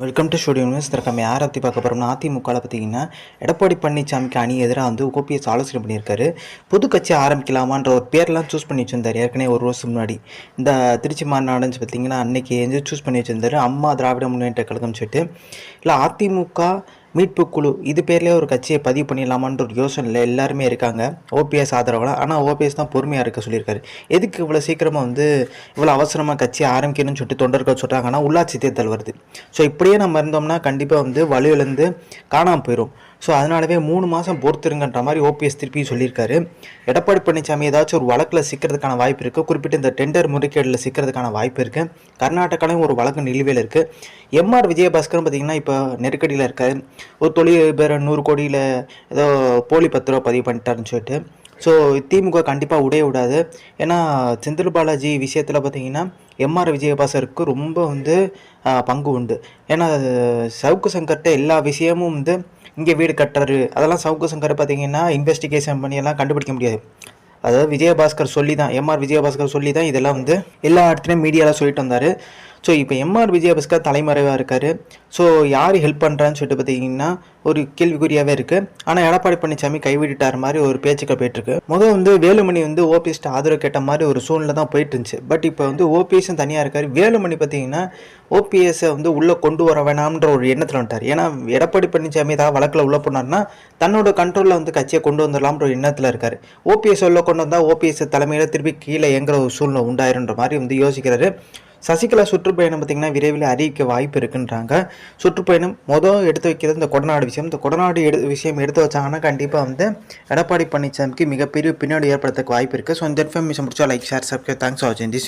Welcome to studio news தற்காம யாரை பற்றி பார்க்க போகிறோம்னா அதிமுகவில் பார்த்தீங்கன்னா எடப்பாடி பழனிசாமிக்கு அணி எதிராக வந்து ஓபிஎஸ் ஆலோசனை பண்ணியிருக்காரு. புது கட்சி ஆரம்பிக்கலாமான்ற ஒரு பேர்லாம் சூஸ் பண்ணி வச்சிருந்தார். ஏற்கனவே ஒரு வருஷம் முன்னாடி. இந்த திருச்சி மாநாடுன்னு பார்த்தீங்கன்னா அன்னைக்கு எந்த சூஸ் பண்ணி வச்சிருந்தாரு. அம்மா திராவிட முன்னேற்ற கழகம் சொல்லிட்டு. இல்லை அதிமுக மீட்பு குழு இது பேர்லேயே ஒரு கட்சியை பதிவு பண்ணிடலாமான்ற ஒரு யோசனையில் எல்லாருமே இருக்காங்க. ஓபிஎஸ் ஆதரவில். ஆனால் ஓபிஎஸ் தான் பொறுமையாக இருக்க சொல்லியிருக்காரு. எதுக்கு இவ்வளோ சீக்கிரமாக வந்து இவ்வளோ அவசரமாக கட்சி ஆரம்பிக்கணும்னு சொல்லிட்டு தொண்டர்கள் சொல்கிறாங்கன்னா உள்ளாட்சி தேர்தல் வருது. ஸோ இப்படியே நம்ம இருந்தோம்னா கண்டிப்பாக வந்து வலுவிலேருந்து காணாமல் போயிடும் ஸோ அதனாலவே மூணு மாதம் பொறுத்துருங்கன்ற மாதிரி ஓபிஎஸ் திருப்பி சொல்லியிருக்காரு. எடப்பாடி பழனிசாமி ஏதாச்சும் ஒரு வழக்கில் சிக்கிறதுக்கான வாய்ப்பு இருக்குது குறிப்பிட்ட இந்த டெண்டர் முறைகேடில் சிக்கிறதுக்கான வாய்ப்பு இருக்குது கர்நாடகாலையும் ஒரு வழக்கு நிலுவையில் இருக்குது எம்ஆர் விஜயபாஸ்கரும் பார்த்தீங்கன்னா இப்போ நெருக்கடியில் இருக்காரு. ஒரு தொழில் பேர் நூறு கோடியில் ஏதோ போலி பத்து ரூபா பதிவு பண்ணிட்டாருன்னு சொல்லிட்டு. ஸோ திமுக கண்டிப்பாக உடைய விடாது. ஏன்னா செந்தில் பாலாஜி விஷயத்தில் பார்த்தீங்கன்னா எம்ஆர் விஜயபாஸ்கருக்கு ரொம்ப வந்து பங்கு உண்டு. ஏன்னா சவுக்கு சங்கர்கிட்ட எல்லா விஷயமும் வந்து இங்கே வீடு கட்டுறாரு. அதெல்லாம் சவுக்கு சங்கர் பார்த்தீங்கன்னா இன்வெஸ்டிகேஷன் பண்ணி எல்லாம் கண்டுபிடிக்க முடியாது. அதாவது விஜயபாஸ்கர் சொல்லி தான் எம்ஆர் விஜயபாஸ்கர் சொல்லி தான் இதெல்லாம் வந்து எல்லா இடத்துலையும் மீடியாவில் சொல்லிட்டு வந்தார். ஸோ இப்போ எம்ஆர் விஜயபாஸ்கர் தலைமறைவாக இருக்கார். ஸோ யார் ஹெல்ப் பண்ணுறான்னு சொல்லிட்டு பார்த்தீங்கன்னா ஒரு கேள்விக்குறியாகவே இருக்குது ஆனால் எடப்பாடி பழனிசாமி கைவிட்டுட்டார் மாதிரி ஒரு பேச்சுக்கள் போயிட்டுருக்கு. முதல் வந்து வேலுமணி வந்து ஓபிஎஸ்ட்டு ஆதரவு கேட்ட மாதிரி ஒரு சூழ்நிலை தான் போயிட்டு இருந்துச்சு பட் இப்போ வந்து ஓபிஎஸும் தனியாக இருக்கார். வேலுமணி பார்த்தீங்கன்னா ஓபிஎஸ்ஸை வந்து உள்ளே கொண்டு வர வேணாம்ன்ற ஒரு எண்ணத்தில் வந்துட்டார். ஏன்னா எடப்பாடி பழனிசாமி ஏதாவது வழக்கில் உள்ளே போனார்னா தன்னோட கண்ட்ரோலில் வந்து கட்சியை கொண்டு வந்துடலாம்ன்ற ஒரு எண்ணத்தில் இருக்கார். ஓபிஎஸ் உள்ள கொண்டு வந்தால் ஓபிஎஸ் தலைமையில் திருப்பி கீழே எங்கிற ஒரு சூழ்நிலை உண்டாயிருன்ற மாதிரி வந்து யோசிக்கிறாரு. சசிகலா சுற்றுப்பயணம் பார்த்திங்கன்னா விரைவில் அறிவிக்க வாய்ப்பு இருக்குன்றாங்க. சுற்றுப்பயணம் மொதல் எடுத்து வைக்கிறது இந்த கொடநாடு விஷயம். இந்த கொடநாடு எடு விஷயம் எடுத்து வச்சாங்கன்னா கண்டிப்பாக வந்து எடப்பாடி பழனிசாமிக்கு மிகப்பெரிய பின்னாடி ஏற்படுறதுக்கு வாய்ப்பு இருக்குது ஸோ இந்த இன்ஃபர்மேஷன் முடிச்சா like share subscribe thanks for வாட்சிங் தி